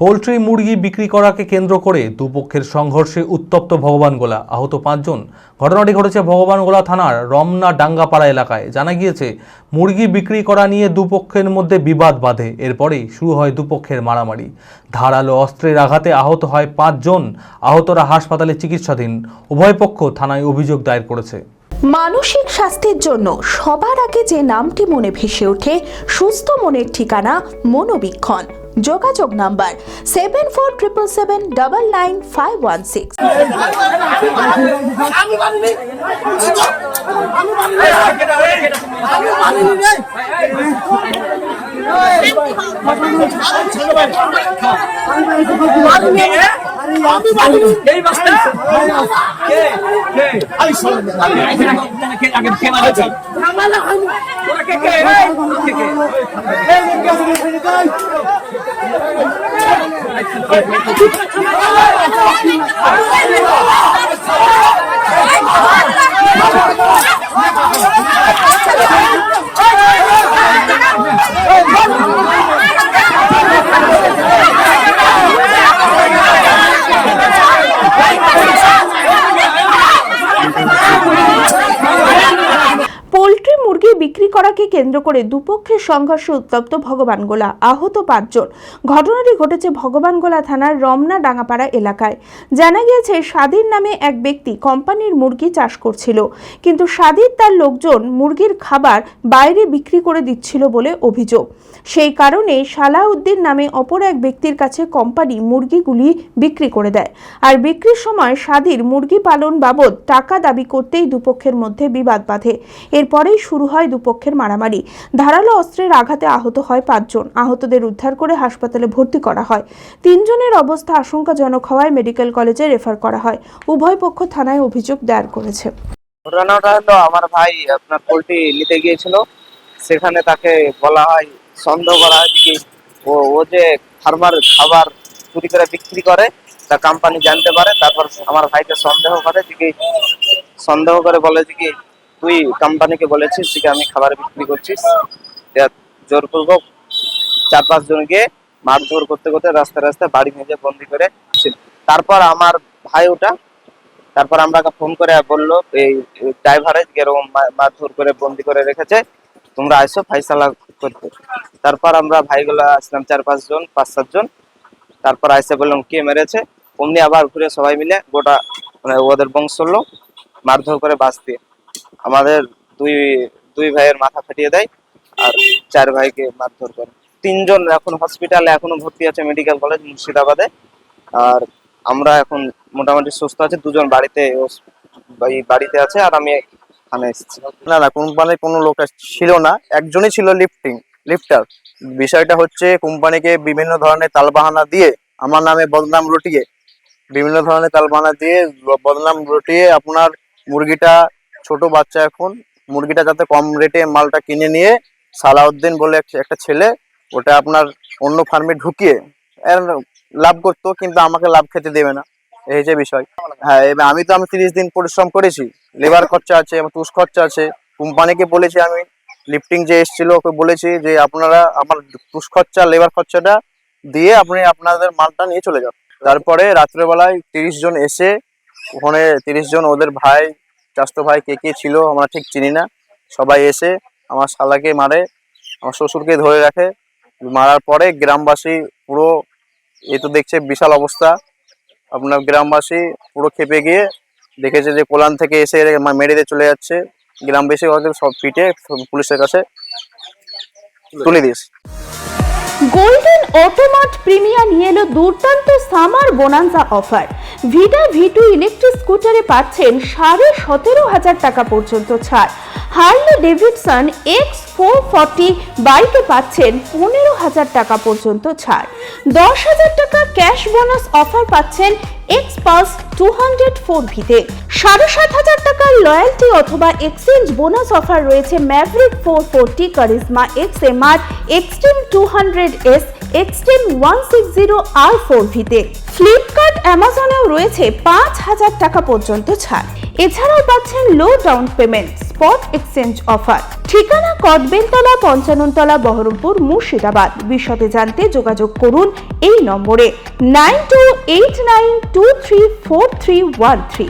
Poultry মুরগি বিক্রি করাকে কেন্দ্র করে দুপক্ষের সংঘর্ষে উত্তপ্ত ভগবানগোলা আহত পাঁচজন। ঘটনাটি ঘটেছে ভগবানগোলা থানার রমনা ডাঙ্গাপাড়া এলাকায়। জানা গিয়েছে, মুরগি বিক্রি করা নিয়ে দুপক্ষের মধ্যে বিবাদ বাঁধে। এরপরেই শুরু হয় দুপক্ষের মারামারি। ধারালো অস্ত্রের আঘাতে আহত হয় পাঁচজন। আহতরা হাসপাতালে চিকিৎসাধীন। উভয় পক্ষ থানায় অভিযোগ দায়ের করেছে। মানসিক স্বাস্থ্যের জন্য সবার আগে যে নামটি মনে ভেসে ওঠে, সুস্থ মনের ঠিকানা মনোবীক্ষণ। যোগাযোগ number seven four triple seven double nine five one six আমি কে কে আমি শুনি আমি আগে কে আগে কে মারছে ঝামেলা হয়নি তোরা কে কে কে কে এই মুরগি আছে এখানে যাই পোলট্রি মুরগি বিক্রি করাকে কেন্দ্র করে দুপক্ষের সংঘর্ষে উত্তপ্ত ভগবানগোলা আহত পাঁচজন। ঘটনাটি ঘটেছে ভগবানগোলা থানার রমনা ডাঙ্গাপাড়া এলাকায়। জানা গিয়েছে স্বাধীর নামে এক ব্যক্তি কোম্পানির মুরগি চাষ করছিল। কিন্তু স্বাধীর তার লোকজন মুরগির খাবার বাইরে বিক্রি করে দিচ্ছিল বলে অভিযোগ। সেই কারণে সালাউদ্দিন নামে অপর এক ব্যক্তির কাছে কোম্পানি মুরগিগুলি বিক্রি করে দেয়। আর বিক্রির সময় স্বাধীর মুরগি পালন বাবদ টাকা দাবি করতেই দুপক্ষের মধ্যে বিবাদ বাঁধে। এরপরেই শুরু হয় দুপক্ষের মারামারি। ধারালো অস্ত্রের আঘাতে আহত হয় পাঁচজন। আহতদের উদ্ধার করে হাসপাতালে ভর্তি করা হয়। তিনজনের অবস্থা আশঙ্কাজনক হওয়ায় মেডিকেল কলেজে রেফার করা হয়। উভয় পক্ষ থানায় অভিযোগ দায়ের করেছে। ঘটনাটা আমার ভাই আপনার পোল্ট্রি নিতে গিয়েছিল। সেখানে তাকে বলা হয়, সন্দেহ করা হয় কি ও ও যে ফার্মার খাবার চুরি করে বিক্রি করে, তা কোম্পানি জানতে পারে। তারপর আমার ভাইকে সন্দেহ করে যে সন্দেহ করে বলে যে কি তুই কোম্পানিকে বলেছিস যে আমি খাবার বিক্রি করছিস জোরপূর্বক চার পাঁচ জন গিয়ে মারধর করতে করতে রাস্তা রাস্তায় বাড়ি ভেঙে বন্দি করে। তারপর আমার ভাই ওটা, তারপর আমরা ফোন করে বলল, এই ড্রাইভারে এরকম মারধর করে বন্দি করে রেখেছে, তোমরা আইসো ফাইসালা করতে। তারপর আমরা ভাইগুলা আসলাম চার পাঁচ জন, পাঁচ সাত জন। তারপর আইসে বললাম, কে মেরেছে? অমনি আবার ঘুরে সবাই মিলে গোটা মানে ওদের বংশ লোক মারধর করে দিয়ে আমাদের দুই দুই ভাইয়ের মাথা ফাটিয়ে দেয় আর চার ভাইকে মারধর করে। তিনজন এখন হসপিটালে এখনও ভর্তি আছে মেডিকেল কলেজ মুর্শিদাবাদে। আর আমরা এখন মোটামুটি সুস্থ আছে, দুজন বাড়িতে বাড়িতে আছে আর আমি এখানে এসেছি। না না, কোম্পানির কোনো লোক ছিল না, একজনই ছিল লিফটিং লিফটার বিষয়টা হচ্ছে কোম্পানিকে বিভিন্ন ধরনের তালবাহানা দিয়ে, আমার নামে বদনাম রটিয়ে বিভিন্ন ধরনের তালবাহানা দিয়ে বদনাম রটিয়ে আপনার মুরগিটা ছোট বাচ্চা এখন। মুরগিটা যাতে কম রেটে মালটা কিনে নিয়ে সালাউদ্দিন বলে একটা ছেলে, ওটা আপনার অন্য ফার্মে ঢুকিয়ে লাভ করতো, কিন্তু আমাকে লাভ খেতে দেবে না। এই যে বিষয়। হ্যাঁ এবার আমি তো আমি তিরিশ দিন পরিশ্রম করেছি। লেবার খরচা আছে, আমার টুস খরচা আছে। কোম্পানিকে বলেছি আমি লিফটিং যে এসেছিল, ওকে বলেছি যে আপনারা আমার টুস খরচা, লেবার খরচাটা দিয়ে আপনি আপনাদের মালটা নিয়ে চলে যান। তারপরে রাত্রেবেলায় তিরিশ জন এসে, ওখানে তিরিশ জন ওদের ভাই চাস্তো ভাই কে কে ছিল আমরা ঠিক চিনি না। সবাই এসে আমার শালাকে মারে, আমার শ্বশুরকে ধরে রাখে। মারার পরে গ্রামবাসী পুরো, এ তো দেখছে বিশাল অবস্থা। আপনার গ্রামবাসী পুরো খেপে গিয়ে দেখেছে যে কোলান থেকে এসে মেরে দিয়ে চলে যাচ্ছে। গ্রামবাসী সব পিটে পুলিশের কাছে তুলে দিস গোল্ডেন অটোমার্ট প্রিমিয়া নিয়ে এলো দুর্দান্ত summer bonanza offer. Vida V two electric স্কুটারে পাচ্ছেন সাড়ে সতেরো হাজার টাকা পর্যন্ত ছাড়। Harley Davidson X four forty বাইকে পাচ্ছেন পনেরো হাজার টাকা পর্যন্ত ছাড়। দশ হাজার টাকা ক্যাশ বোনাস অফার পাচ্ছেন X pulse two hundred four ভিতে। সাড়ে সাত হাজার টাকার লয়্যালটি অথবা এক্সচেঞ্জ বোনাস অফার রয়েছে Maverick four forty Karizma X M R, Xtreme two hundred S, Xtreme one six zero R four ভিতে। ফ্লিপকার্ট অ্যামাজনেও রয়েছে পাঁচ হাজার টাকা পর্যন্ত ছাড়। এছাড়াও পাচ্ছেন low down payment spot exchange offer ঠিকানা কদবেলতলা, পঞ্চাননতলা, বহরমপুর, মুর্শিদাবাদ। বিশদে জানতে যোগাযোগ করুন এই নম্বরে। Nine two eight nine two three four three one three.